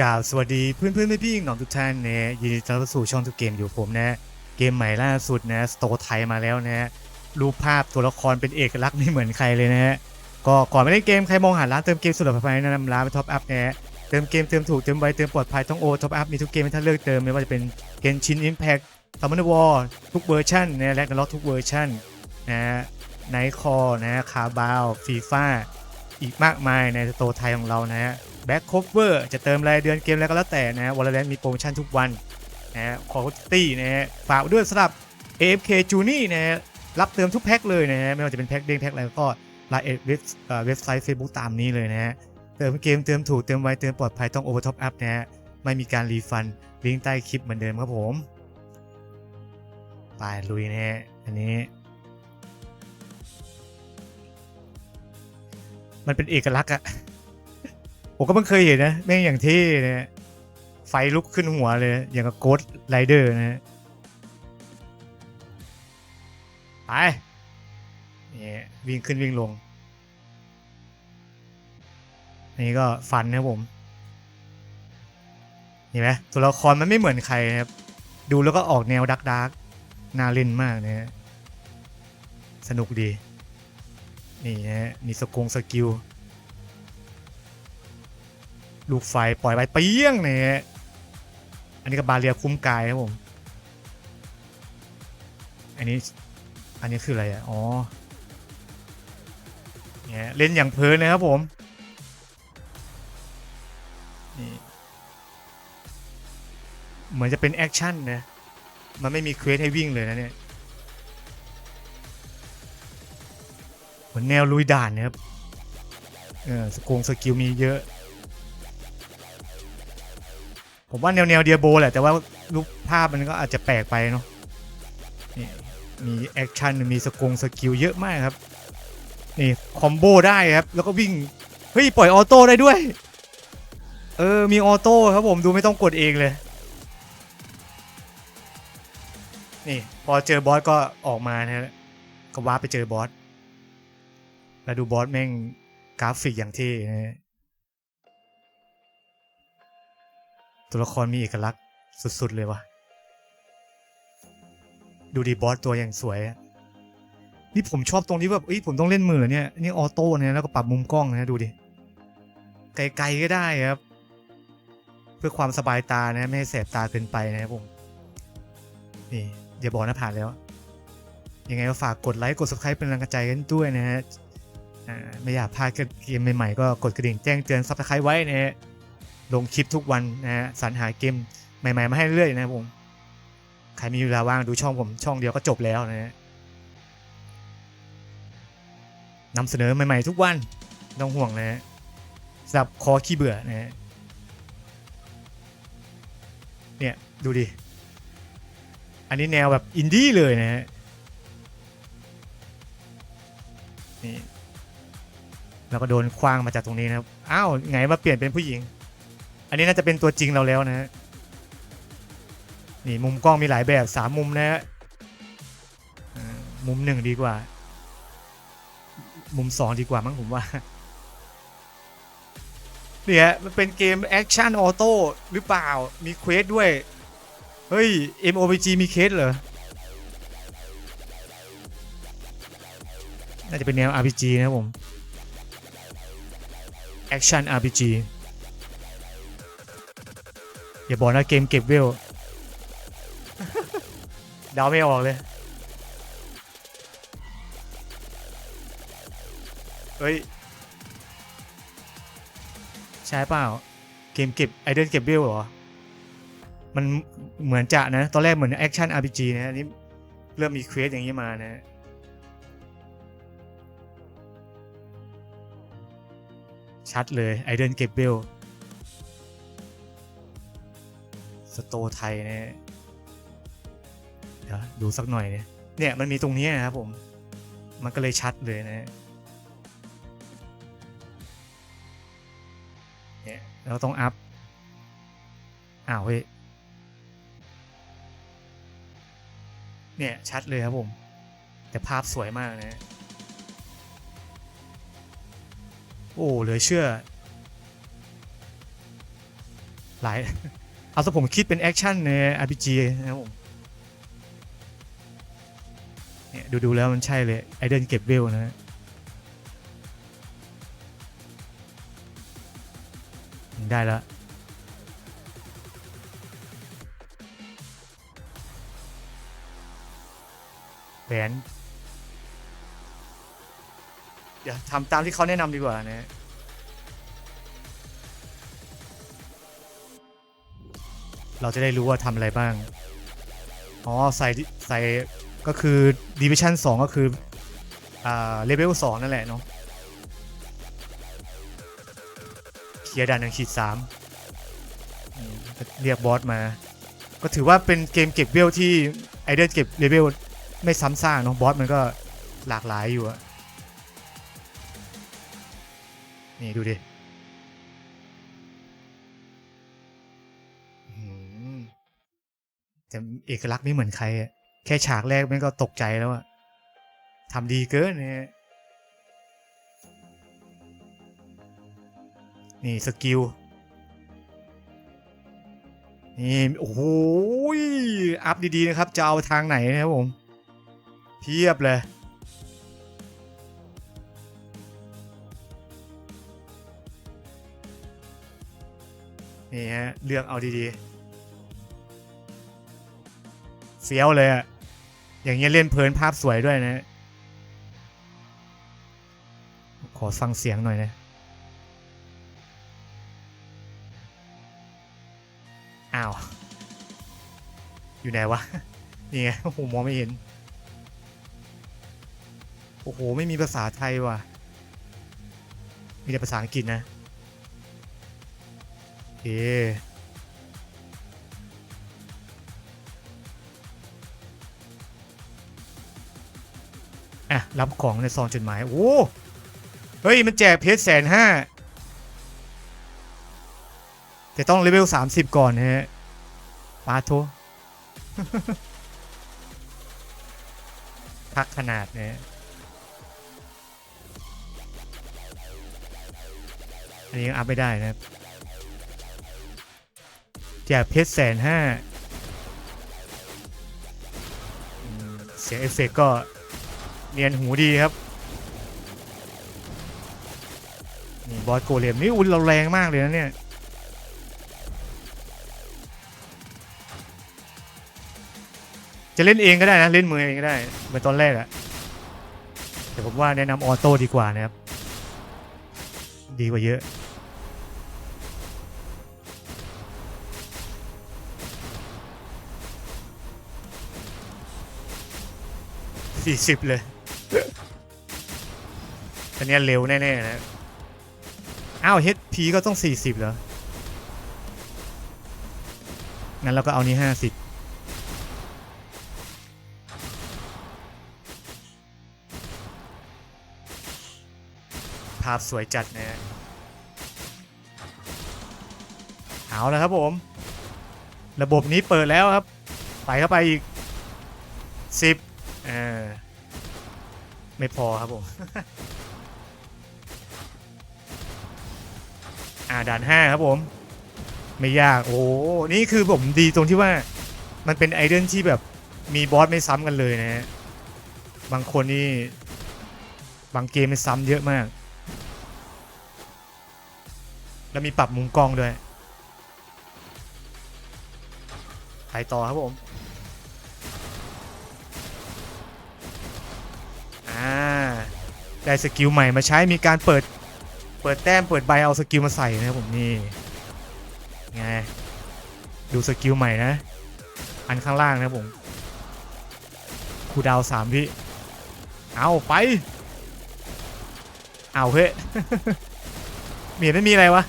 กาบสวัสดีเพื่อนเพื่อนๆพี่น้องทุกท่านนะยินดีต้อนรับสู่ช่องทุกเกมอยู่ผมนะ เกมใหม่ล่าสุดนะสโตไทยมาแล้วนะรูปภาพตัวละครเป็นเอกลักษณ์ไม่เหมือนใครเลยนะฮะก็ก่อนไม่เล่นเกมใครมองหาร้านเติมเกมสุดปลอดภัยแนะนำร้านไปท็อปอัพนะเติมเกมเติมถูกเติมไวเติมปลอดภัยต้องโอท็อปอัพมีทุกเกมให้ท่านเลือกเติมไม่ว่าจะเป็นเกมชินอิมแพคซัมมอนวอร์ทุกเวอร์ชันนะและนล็อกทุกเวอร์ชันนะไนคอนะคาบาวฟีฟ่าอีกมากมายในสโตไทยของเรานะฮะ แบ็คโคเวอร์จะเติมรายเดือนเกมแล้วก็แล้วแต่นะฮะวอลเลนมีโปรโมชั่นทุกวันนะฮะคอร์ตี้นะฮะฝากด้วยสำหรับ AFK j u n i นะฮะรับเติมทุกแพ็คเลยนะฮะไม่ว่าจะเป็นแพ็คเด้งแพ็คอะไรก็ไลน์เว็บเอ่อเว็บไซต์ Facebook ตามนี้เลยนะฮะเติมเกมเติมถูกเติมไวเติมปลอดภัยต้องโอเวอร์ท็อปอัพนะฮะไม่มีการรีฟันลิงก์ใต้คลิปเหมือนเดิมครับผมไปลุยนะฮะอันนี้ มันเป็นเอกลักษณ์อะ ผมก็เพิ่งเคยเห็นนะแม่งอย่างเท่นะไฟลุกขึ้นหัวเลย อย่างกับโกดไรเดอร์นะฮะไปนี่วิ่งขึ้นวิ่งลงนนี้ก็ฟันนะผมเห็นไหมตัวละครมันไม่เหมือนใครครับ ดูแล้วก็ออกแนวดักดักน่าเล่นมากนะฮะสนุกดี นี่ฮะมีสกงสกิล ลูกไฟปล่อยไปเปี้ยงเนี่ยอันนี้กับบาเรียคุ้มกายครับผม อันนี้ อันนี้คืออะไรอะ อ๋อ เนี่ยเล่นอย่างเพลินเลยครับผม นี่ เหมือนจะเป็นแอคชั่นนะ มันไม่มีเควสให้วิ่งเลยนะเนี่ย เหมือนแนวลุยด่านนะครับ เออสกงสกิลมีเยอะ ผมว่าแนวแนวเดียโบแหละ แต่ว่ารูปภาพมันก็อาจจะแปลกไปเนาะนี่มีแอคชั่นมีสกงสกิลเยอะมากครับ นี่คอมโบได้ครับ แล้วก็วิ่ง เฮ้ย ปล่อยออโต้ได้ด้วย เออ มีออโต้ครับผมดูไม่ต้องกดเองเลย นี่พอเจอบอสก็ออกมานะฮะก็ว้าไปเจอบอส แล้วดูบอสแม่งกราฟิกอย่างเท่นะ ตัวละครมีเอกลักษณ์สุด ๆ เลยวะดูดีบอสตัวอย่างสวย นี่ผมชอบตรงที่แบบเอ้ยผมต้องเล่นมือเหรอเนี่ย นี่ออโต้เนี่ยแล้วก็ปรับมุมกล้องนะดูดิ ไกลๆก็ได้ครับ เพื่อความสบายตานะ ไม่ให้แสบตาเกินไปนะครับผม นี่อย่าบอกนะผ่านแล้ว ยังไงก็ฝากกดไลค์กด subscribe เป็นแรงใจกันด้วยนะฮะอ่าไม่อยากพลาดเกมใหม่ๆก็กดกระดิ่งแจ้งเตือน subscribe ไว้นะฮะ ลงคลิปทุกวันนะฮะสรรหาเกมใหม่ๆมาให้เรื่อยนะครับผม ใครมีเวลาว่างดูช่องผมช่องเดียวก็จบแล้วนะฮะนำเสนอใหม่ๆทุกวันต้องห่วงนะฮะสำหรับคอขี้เบื่อนะฮะเนี่ย ดูดิ อันนี้แนวแบบอินดี้เลยนะฮะนี่แล้วก็โดนคว้างมาจากตรงนี้นะครับ อ้าว ไงมาเปลี่ยนเป็นผู้หญิง อันนี้น่าจะเป็นตัวจริงเราแล้วนะฮะนี่มุมกล้องมีหลายแบบสามมุมนะฮะมุมหนึ่งดีกว่า มุมสองดีกว่ามั้งผมว่าเนี่ยมันเป็นเกมแอคชั่นออโต้หรือเปล่ามีเควสด้วย เฮ้ย MOBG มีเควสเหรอ น่าจะเป็นแนว RPG นะผมแอคชั่น RPG อย่าบอกนะเกมเก็บเวลเดาไม่ออกเลย เฮ้ย ใช่เปล่า เกมเก็บไอเดนเก็บเวลเหรอ มันเหมือนจะนะ ตอนแรกเหมือนแอคชั่น RPG นะ อันนี้เริ่มมีเควสอย่างนี้มานะชัดเลยไอเดนเก็บเวล สโตไทยเนี่ยเดี๋ยวดูสักหน่อยเนี่ยเนี่ยมันมีตรงนี้นะครับผม มันก็เลยชัดเลยนะเนี่ยเราต้องอัพ อ้าวเฮ้ยเนี่ยชัดเลยครับผม แต่ภาพสวยมากนะ โอ้เหลือเชื่อ หลาย เอาสผมคิดเป็นแอคชั่นใน RPG นะครับผมเนี่ยดูดูๆแล้วมันใช่เลย ไอเดนเก็บเวลนะฮะได้แล้วแหวนเดี๋ยวทำตามที่เขาแนะนำดีกว่านะ เราจะได้รู้ว่าทำอะไรบ้าง อ๋อ ใส่ใส่ก็คือ Division 2 ก็คือ อ่า เลเวล2นั่นแหละเนาะเคลียร์ด่านหนึ่งขีดสามเรียกบอสมา ก็ถือว่าเป็นเกมเก็บเวลที่ไอเดนเก็บเลเวลไม่ซ้ำซากเนาะบอสมันก็หลากหลายอยู่อะนี่ดูดิ แต่เอกลักษณ์ไม่เหมือนใคร แค่ฉากแรกมันก็ตกใจแล้วอะทำดีเกินเนี่ยนี่สกิล นี่ โอ้โหอัพดีๆนะครับ จะเอาทางไหนนะครับผม เพียบเลย นี่ฮะ เลือกเอาดีๆ เฟี้ยวเลยอะอย่างเงี้ยเล่นเพลินภาพสวยด้วยนะ ขอฟังเสียงหน่อยนะอ้าว อยู่ไหนวะ นี่ไง โอ้โห มองไม่เห็น โอ้โห ไม่มีภาษาไทยว่ะ มีแต่ภาษาอังกฤษนะ โอเค อะ รับของในซองจดหมาย โอ้เฮ้ย มันแจกเพชรแสนห้าแต่ต้องเลเวล30ก่อนนะฮะปาโทพักขนาดเนะฮะอันนี้ยังอัพไม่ได้นะครับแจกเพชรแสนห้าเสียงเอฟเฟกก็ เนียนหูดีครับนี่บอสโกเลมนี่อุ้นเราแรงมากเลยนะเนี่ยจะเล่นเองก็ได้นะเล่นมือเองก็ได้เหมือนตอนแรกอะแต่ผมว่าแนะนำออโต้ดีกว่านะครับ ดีกว่าเยอะสี่สิบเลย อันนี้เร็วแน่ๆนะ อ้าว HP ก็ต้อง 40 เหรอ งั้นเราก็เอานี้ 50ภาพสวยจัดนะฮะเอาแล้วครับผม ระบบนี้เปิดแล้วครับ ไปเข้าไปอีก10เออไม่พอครับผม อ่าด่านห้าครับผม ไม่ยากโอ้โหนี่คือผมดีตรงที่ว่ามันเป็นไอเดนที่แบบมีบอสไม่ซ้ำกันเลยนะฮะบางคนนี่บางเกมมันซ้ำเยอะมาก แล้วมีปรับมุมกล้องด้วย ไปต่อครับผม อ่า ได้สกิลใหม่มาใช้มีการเปิด เปิดแต้มเปิดใบเอาสกิลมาใส่นะครับผมนี่ไงดูสกิลใหม่นะ อันข้างล่างนะผมคูดาวสามวิเอาไป เอาเฮ้ยเมียไม่มีอะไรวะ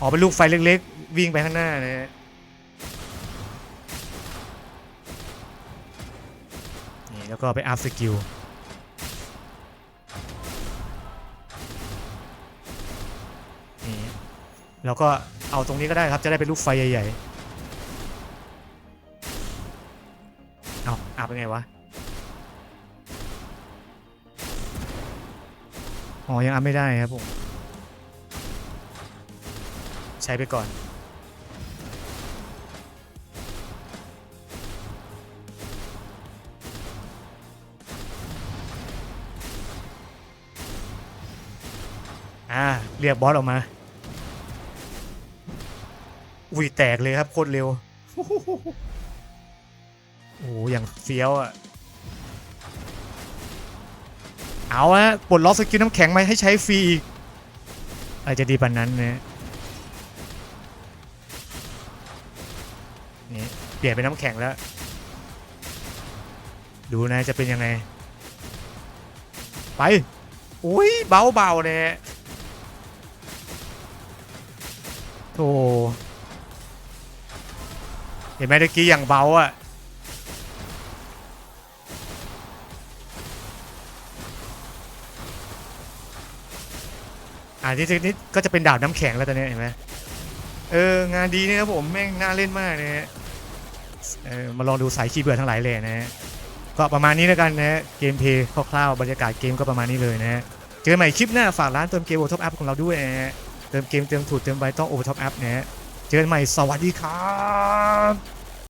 อ๋อเป็นลูกไฟเล็กๆ วิ่งไปข้างหน้านะฮะนี่แล้วก็ไปอัพสกิล แล้วก็เอาตรงนี้ก็ได้ครับจะได้เป็นลูกไฟใหญ่ๆเอาอัพเป็นไงวะอ๋อยังอัพไม่ได้ครับผมใช้ไปก่อนอ่าเรียกบอสออกมา อุ้ยแตกเลยครับโคตรเร็ว โอ้โหอย่างเฟี้ยวอะ เอาอะปลดล็อกสกิลน้ำแข็งมาให้ใช้ฟรีอีก อาจจะดีปานนั้นนะนี่เปลี่ยนเป็นน้ำแข็งแล้ว ดูนะจะเป็นยังไง ไป อุ้ยเบาเบาๆเนี่ยโธ่ เห็นไหมตะกี้อย่างเบาอะอ่าที่นี่ก็จะเป็นดาบน้ำแข็งแล้วตอนนี้เห็นไหมเอองานดีนี่ยครับผมแม่งน่าเล่นมากนะฮะเออมาลองดูสายขี้เบื่อทั้งหลายเลยนะฮะก็ประมาณนี้แล้วกันนะฮะเกมเพลย์คร่าวๆบรรยากาศเกมก็ประมาณนี้เลยนะฮะเจอใหม่คลิปหน้าฝากร้านเติมเกมโอท็อปอัพของเราด้วยนะฮะเติมเกมเติมถูกเติมใบต้องโอท็อปอัพนะฮะ จอกันใหม่สวัสดีครับ